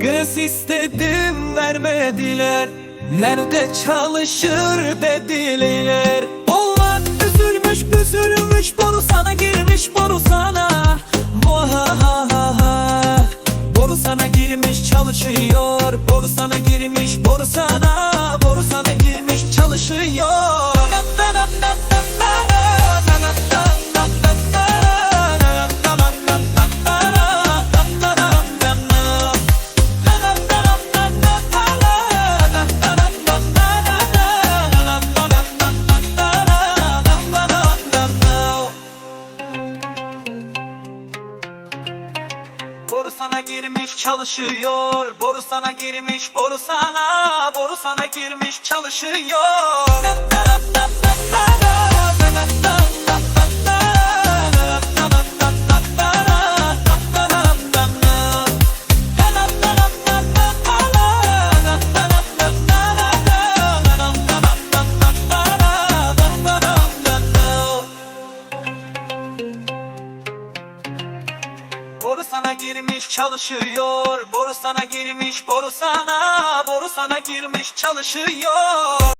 Kız istedim vermediler. Nerede çalışır dediler. Onlar üzülmüş büzülmüş Boru sana girmiş boru sana. Boru sana girmiş çalışıyor. Boru sana girmiş Boru sana Boru sana girmiş çalışıyor. Boru sana girmiş boru sana Boru sana girmiş çalışıyor Boru sana girmiş çalışıyor. Boru sana girmiş boru sana Boru sana girmiş çalışıyor